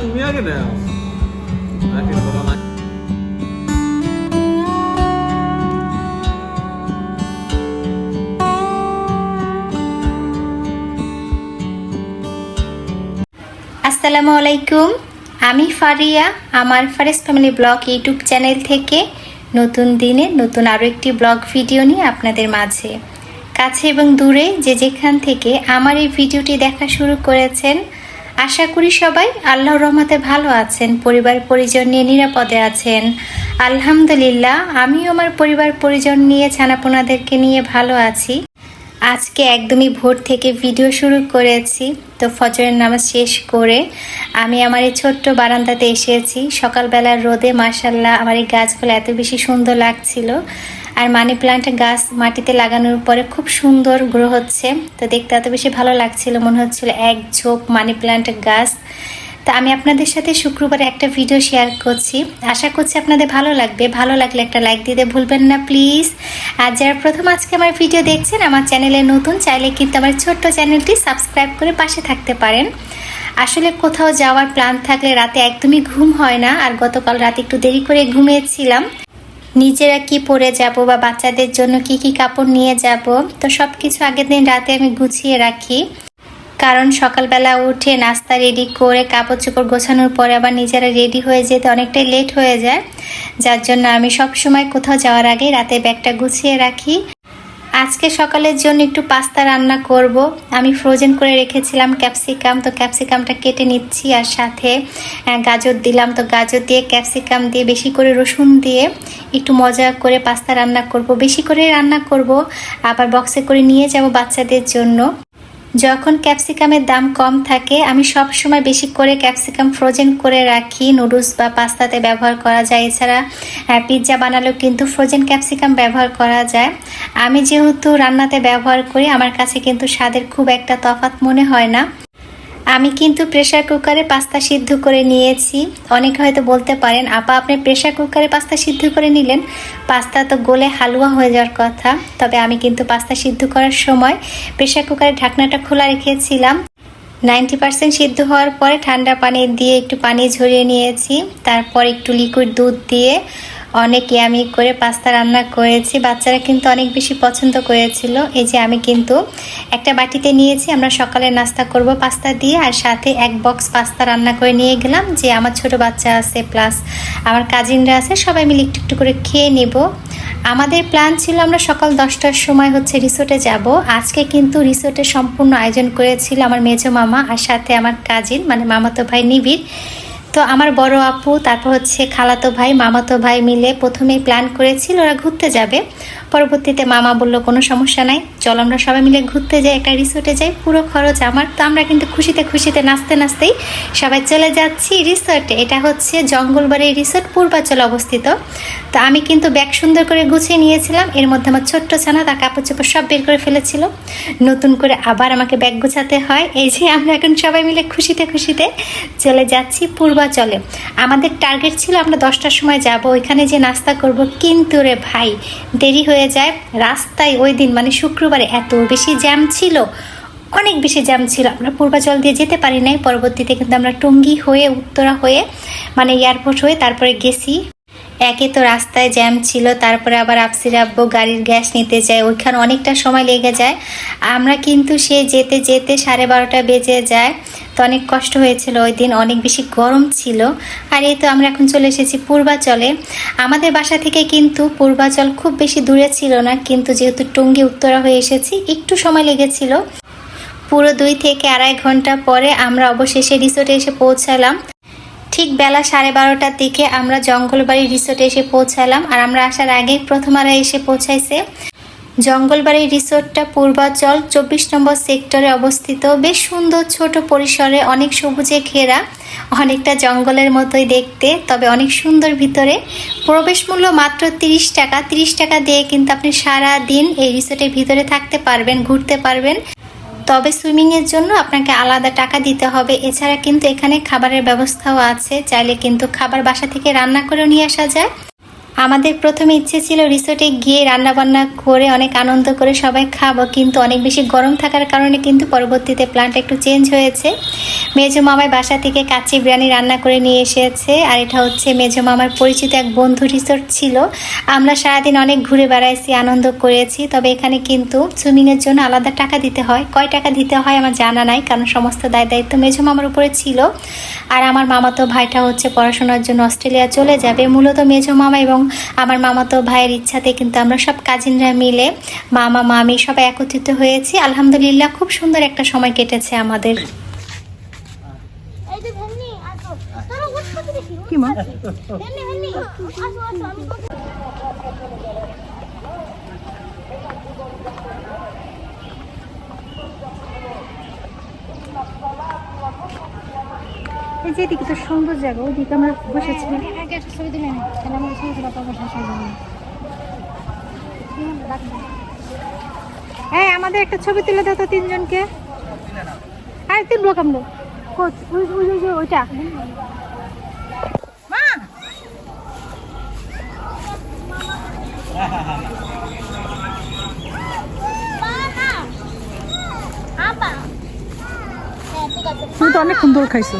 তুমি আগে আগে আসসালামু আলাইকুম। আমি ফারিয়া, আমার Faria's family blog YouTube channel থেকে নতুন দিনে নতুন আরও একটি ব্লগ ভিডিও নিয়ে আপনাদের মাঝে। কাছে এবং দূরে যে যেখান থেকে আমার এই ভিডিওটি দেখা শুরু করেছেন আশা করি সবাই আল্লাহর রহমতে ভালো আছেন, পরিবার পরিজন নিয়ে নিরাপদে আছেন। আলহামদুলিল্লাহ, আমিও আমার পরিবার পরিজন নিয়ে ছানাপোনাদেরকে নিয়ে ভালো আছি। আজকে একদমই ভোর থেকে ভিডিও শুরু করেছি, তো ফজরের নামাজ শেষ করে আমি আমার এই ছোট্ট বারান্দাতে এসেছি। সকালবেলার রোদে মাসাল্লাহ আমার এই গাছগুলো এত বেশি সুন্দর লাগছিল। আর মানি প্লান্ট গাছ মাটিতে লাগানোর পরে খুব সুন্দর গ্রো হচ্ছে। তো দেখতে এত বেশি ভালো লাগছিল, মনে হচ্ছিল এক ঝোপ মানি প্লান্ট গাছ। তা আমি আপনাদের সাথে শুক্রবারে একটা ভিডিও শেয়ার করছি। আশা করছি আপনাদের ভালো লাগবে। ভালো লাগলে একটা লাইক দিতে ভুলবেন না, প্লিজ। আর যারা প্রথম আজকে আমার ভিডিও দেখছেন, আমার চ্যানেলে নতুন, চাইলে কিন্তু আমার ছোট্ট চ্যানেলটি সাবস্ক্রাইব করে পাশে থাকতে পারেন। আসলে কোথাও যাওয়ার প্ল্যান থাকলে রাতে একদমই ঘুম হয় না, আর গতকাল রাতে একটু দেরি করে ঘুমিয়েছিলাম। নিজেরা কি পরে যাব বা বাচ্চাদের জন্য কি কি কাপড় নিয়ে যাব? তো সব কিছু আগের দিন রাতে আমি গুছিয়ে রাখি। কারণ সকালবেলা উঠে নাস্তা রেডি করে কাপড় চোপড় গোছানোর পরে আবার নিজেরা রেডি হয়ে যেতে অনেকটাই লেট হয়ে যায়। যার জন্য আমি সব সময় কোথাও যাওয়ার আগে রাতে ব্যাগটা গুছিয়ে রাখি। আজকে সকালের জন্য একটু পাস্তা রান্না করব। আমি ফ্রোজেন করে রেখেছিলাম ক্যাপসিকাম তো ক্যাপসিকামটা কেটে নিচ্ছি আর সাথে গাজর দিলাম। তো গাজর দিয়ে ক্যাপসিকাম দিয়ে বেশি করে রসুন দিয়ে একটু মজা করে পাস্তা রান্না করব। বেশি করে রান্না করব, আবার বক্সে করে নিয়ে যাব বাচ্চাদের জন্য। যখন ক্যাপসিকামের দাম কম থাকে, আমি সব সময় বেশি করে ক্যাপসিকাম ফ্রোজেন করে রাখি। নুডলস বা পাস্তাতে ব্যবহার করা যায়। এছাড়া পিৎজা বানালেও কিন্তু ফ্রোজেন ক্যাপসিকাম ব্যবহার করা যায়। আমি যেহেতু রান্নাতে ব্যবহার করি, আমার কাছে কিন্তু স্বাদের খুব একটা তফাৎ মনে হয় না। আমি কিন্তু প্রেসার কুকারে পাস্তা সিদ্ধ করে নিয়েছি। অনেকে হয়তো বলতে পারেন, আপা, আপনি প্রেসার কুকারে পাস্তা সিদ্ধ করে নিলেন? পাস্তা তো গলে হালুয়া হয়ে যাওয়ার কথা। তবে আমি কিন্তু পাস্তা সিদ্ধ করার সময় প্রেসার কুকারের ঢাকনাটা খোলা রেখেছিলাম। নাইনটি পার্সেন্ট সিদ্ধ হওয়ার পরে ঠান্ডা পানি দিয়ে একটু পানি ঝরিয়ে নিয়েছি। তারপর একটু লিকুইড দুধ দিয়ে অনেক ইয়ামি করে পাস্তা রান্না করেছি, বাচ্চারা কিন্তু অনেক বেশি পছন্দ করেছিল। এই যে আমি কিন্তু একটা বাটিতে নিয়েছি, আমরা সকালে নাস্তা করব পাস্তা দিয়ে আর সাথে এক বক্স পাস্তা রান্না করে নিয়ে গেলাম, যে আমার ছোট বাচ্চা আছে প্লাস আমার কাজিনরা আছে, সবাই মিলে একটু একটু করে খেয়ে নেব। আমাদের প্ল্যান ছিল আমরা সকাল দশটার সময় হচ্ছে রিসোর্টে যাব। আজকে কিন্তু রিসোর্টে সম্পূর্ণ আয়োজন করেছিল আমার মেজো মামা আর সাথে আমার কাজিন মানে মামাতো ভাই নিবিড়। তো আমার বড় আপু, তারপর হচ্ছে খালাতো ভাই, মামাতো ভাই মিলে প্রথমেই প্ল্যান করেছিল ওরা ঘুরতে যাবে। পরবর্তীতে মামা বলল, কোনো সমস্যা নাই, চল আমরা সবাই মিলে ঘুরতে যাই, একটা রিসোর্টে যাই। পুরো খরচ আমার। তো আমরা কিন্তু খুশিতে খুশিতে, নাচতে নাচতেই সবাই চলে যাচ্ছি রিসোর্টে এটা হচ্ছে জঙ্গলবাড়ি রিসোর্ট পূর্বাচলে অবস্থিত। তো আমি কিন্তু ব্যাগ সুন্দর করে গুছিয়ে নিয়েছিলাম। এর মধ্যে আমার ছোট্ট ছানা, তার কাপড় চোপড় সব বের করে ফেলেছিল। নতুন করে আবার আমাকে ব্যাগ গুছাতে হয়। এই যে আমরা এখন সবাই মিলে খুশিতে খুশিতে চলে যাচ্ছি পূর্বাচলে আমাদের টার্গেট ছিল আমরা দশটার সময় যাব, ওইখানে যে নাস্তা করব। কিন্তু রে ভাই, দেরি হয়ে যায়। রাস্তায় ওই দিন মানে শুক্রবারে এত বেশি জ্যাম ছিল, অনেক বেশি জ্যাম ছিল। আমরা পূর্বাচল দিয়ে যেতে পারি নাই। পরবর্তীতে কিন্তু আমরা টুঙ্গি হয়ে, উত্তরা হয়ে মানে এয়ারপোর্ট হয়ে তারপরে গেছি। একে তো রাস্তায় জ্যাম ছিল, তারপরে আবার আপসির আব্বু গাড়ির গ্যাস নিতে যায়, ওইখানে অনেকটা সময় লেগে যায়। আমরা কিন্তু সে যেতে যেতে সাড়ে বারোটা বেজে যায়, তো অনেক কষ্ট হয়েছিল ওই দিন, অনেক বেশি গরম ছিল। আর এই তো আমরা এখন চলে এসেছি পূর্বাচলে। আমাদের বাসা থেকে কিন্তু পূর্বাচল খুব বেশি দূরে ছিল না, কিন্তু যেহেতু টঙ্গী উত্তরা হয়ে এসেছি, একটু সময় লেগেছিল। পুরো দুই থেকে আড়াই ঘণ্টা পরে আমরা অবশেষে রিসোর্টে এসে পৌঁছালাম। ঠিক বেলা সাড়ে বারোটার দিকে আমরা জঙ্গলবাড়ি রিসোর্টে এসে পৌঁছালাম আর আমরা আসার আগেই প্রথমারা এসে পৌঁছাইছে। জঙ্গলবাড়ি রিসোর্টটা পূর্বাচল চব্বিশ নম্বর সেক্টরে অবস্থিত। বেশ সুন্দর ছোট পরিসরে অনেক সবুজে ঘেরা, অনেকটা জঙ্গলের মতোই দেখতে, তবে অনেক সুন্দর ভিতরে। প্রবেশ মূল্য মাত্র তিরিশ টাকা। তিরিশ টাকা দিয়ে কিন্তু আপনি সারা দিন এই রিসোর্টের ভিতরে থাকতে পারবেন, ঘুরতে পারবেন। তবে সুইমিংয়ের জন্য আপনাকে আলাদা টাকা দিতে হবে। এছাড়া কিন্তু এখানে খাবারের ব্যবস্থাও আছে। চাইলে কিন্তু খাবার বাসা থেকে রান্না করেও নিয়ে আসা যায়। আমাদের প্রথমে ইচ্ছে ছিল রিসোর্টে গিয়ে রান্নাবান্না করে অনেক আনন্দ করে সবাই খাব, কিন্তু অনেক বেশি গরম থাকার কারণে কিন্তু পরবর্তীতে প্ল্যানটা একটু চেঞ্জ হয়েছে। মেজো মামাই বাসা থেকে কাচ্চি বিরিয়ানি রান্না করে নিয়ে এসেছে, আর এটা হচ্ছে মেজো মামার পরিচিত এক বন্ধু রিসোর্ট ছিল। আমরা সারাদিন অনেক ঘুরে বেড়াইছি, আনন্দ করেছি, তবে এখানে কিন্তু সুইমিংয়ের জন্য আলাদা টাকা দিতে হয়। কয় টাকা দিতে হয় আমার জানা নাই, কারণ সমস্ত দায় দায়িত্ব মেজো মামার উপরে ছিল। আর আমার মামাতো ভাইটা হচ্ছে পড়াশোনার জন্য অস্ট্রেলিয়া চলে যাবে। মূলত মেজো মামা এবং আমার মামাতো ভাইয়ের ইচ্ছাতে কিন্তু আমরা সব কাজিনরা মিলে মামা মামি সব একত্রিত হয়েছি। আলহামদুলিল্লাহ খুব সুন্দর একটা সময় কেটেছে আমাদের। কি মা? ভেন্নি ভেন্নি আসো আসো আমি তোকে এই যে এদিকে তো সুন্দর জায়গা ওইদিকে আমরা বসেছি হয়ে আমাদের একটা ছবি তুলে দাও তো তিনজনকে আরে তুলবো কেমন কোচ ওইটা হ্যাঁ তুমি তো অনেক সুন্দর খাইছো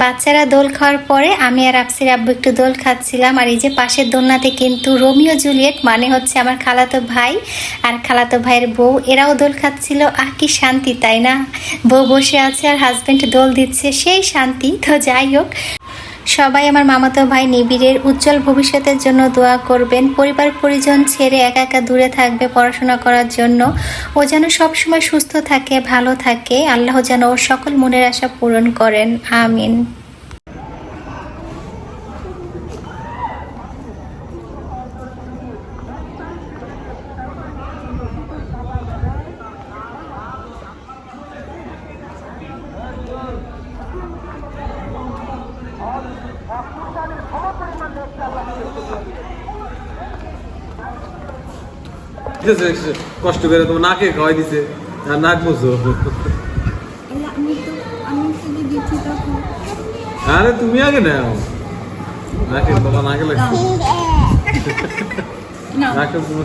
বাচ্চারা দোল খাওয়ার পরে আমি আর আপসির আব্বু একটু দোল খাচ্ছিলাম, আর এই যে পাশের দোলনাতে কিন্তু রোমিও জুলিয়েট মানে হচ্ছে আমার খালাতো ভাই আর খালাতো ভাইয়ের বউ, এরাও দোল খাচ্ছিল। আহ, কি শান্তি, তাই না? বউ বসে আছে আর হাজব্যান্ড দোল দিচ্ছে, সেই শান্তি। তো যাই হোক সবাই আমার মামাতো ভাই নিবিড়ের উজ্জ্বল ভবিষ্যতের জন্য দোয়া করবেন। পরিবার পরিজন ছেড়ে একা একা দূরে থাকবে পড়াশোনা করার জন্য। ও যেন সবসময় সুস্থ থাকে, ভালো থাকে। আল্লাহ যেন ওর সকল মনের আশা পূরণ করেন। আমিন। কষ্ট করে তোমার নাকে খাওয়াই দিছে আর নাক মুছো। আরে তুমি আগে নাও। নাকে তোমার নাকে লাগছে। নাকে তোমার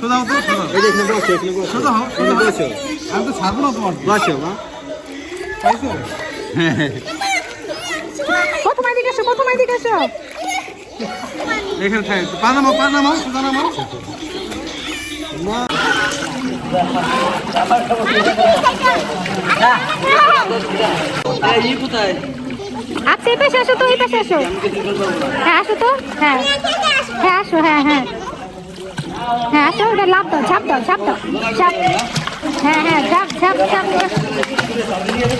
সোজা হতো এই দেখুন তো সোজা হও সোজা হও। আমি তো ছাড়বো না তোমার। বাসো মা। পাইছো এসো এসো। এখানে নামাও আচ্ছা এই পাশে আসো তো এই পাশে আসো। হ্যাঁ আসো তো? হ্যাঁ। হ্যাঁ আসো হ্যাঁ হ্যাঁ। হ্যাঁ আসো ওটা লাভ দাও ছাপ দাও ছাপ দাও ছাপ হ্যাঁ হ্যাঁ ছাপ ছাপ ছাপ ঝাপ ঝাপ।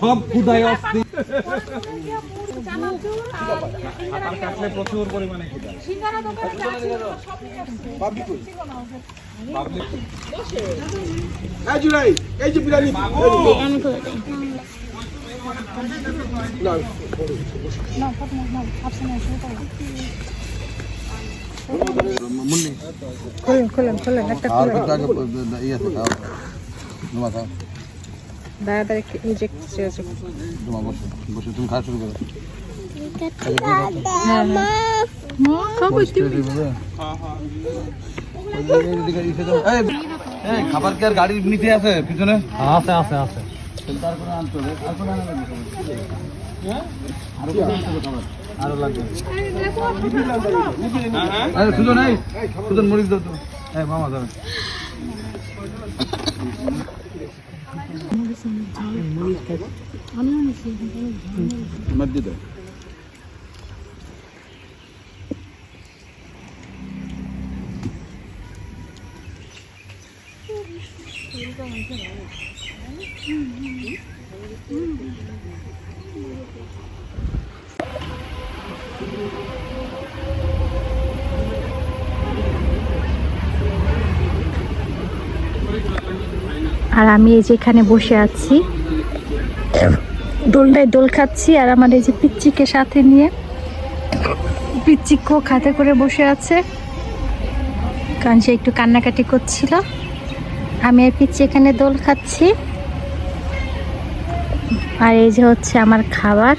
সব ক্ষুদায় অস্থি কাটলে প্রচুর পরিমাণে এই যে বিরিয়ানি খুলেন খুলেন একটা খুলেন দাঁড়া বসে তুমি খাওয়া শুরু করো। খাবার কি আর গাড়ির নিচে আছে পিছনে? আছে আছে আছে। তারপরে আনতে হবে তারপরে আনতে হবে আরও আনতে খাবার। আরও লাগবে। আরে সুজন এই সুজন মরিচ দাও তো। হ্যাঁ মামা যাবে মধ্যে দাও আর আমি এই যে এখানে বসে আছি। দোলটায় দোল খাচ্ছি আর আমার এই যে পিচ্চিকে সাথে নিয়ে। পিচ্চিকেও খাতে করে বসে আছে। কারণ সে একটু কান্নাকাটি করছিল। আমি আর পিচ্ছি এখানে দোল খাচ্ছি। আর এই যে হচ্ছে আমার খাবার।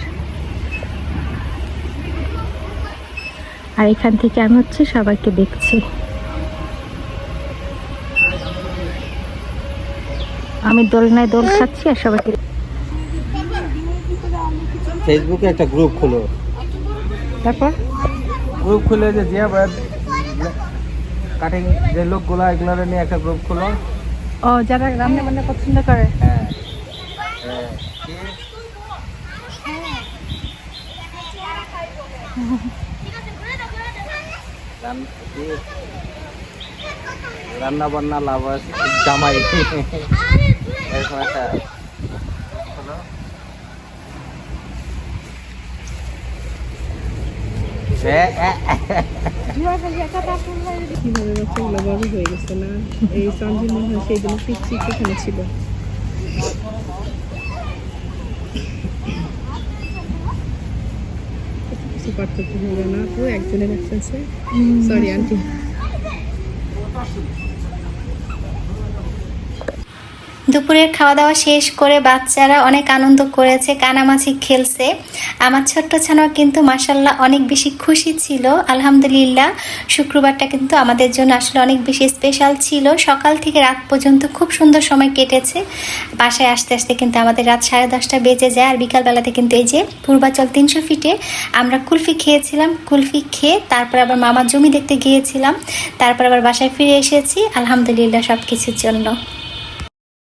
আর এখান থেকে আমি হচ্ছে সবাইকে দেখছি। আমি দোলনায় দোল খাচ্ছি আর সবাইকে ফেসবুকে একটা গ্রুপ খুলো। তারপর? গ্রুপ খুলে যে জিয়া বাদ কাটিং যে লোকগুলো এগুলো নিয়ে একটা গ্রুপ খুলো। ও যারা রান্না বান্না পছন্দ করে। হ্যাঁ। রান্না বান্না লাভ জামাই। এরকম একটা কীভাবে বাচ্চাগুলো বড় হয়ে গেছে না? এই সঞ্জীব সেই জন্য পিচ্ছি সেখানে ছিল। কিছু পার্থক্য হলো না। তো একজনের অ্যাবসেন্সে সরি আন্টি দুপুরের খাওয়া দাওয়া শেষ করে বাচ্চারা অনেক আনন্দ করেছে, কানামাছি খেলছে। আমার ছোট্ট ছানাও কিন্তু মাসাল্লাহ অনেক বেশি খুশি ছিল। আলহামদুলিল্লাহ, শুক্রবারটা কিন্তু আমাদের জন্য আসলে অনেক বেশি স্পেশাল ছিল। সকাল থেকে রাত পর্যন্ত খুব সুন্দর সময় কেটেছে। বাসায় আসতে আসতে কিন্তু আমাদের রাত সাড়ে দশটা বেজে যায় আর বিকালবেলাতে কিন্তু এই যে পূর্বাচল তিনশো ফিটে আমরা কুলফি খেয়েছিলাম। কুলফি খেয়ে তারপর আবার মামার জমি দেখতে গিয়েছিলাম। তারপর আবার বাসায় ফিরে এসেছি। আলহামদুলিল্লাহ সব কিছুর জন্য।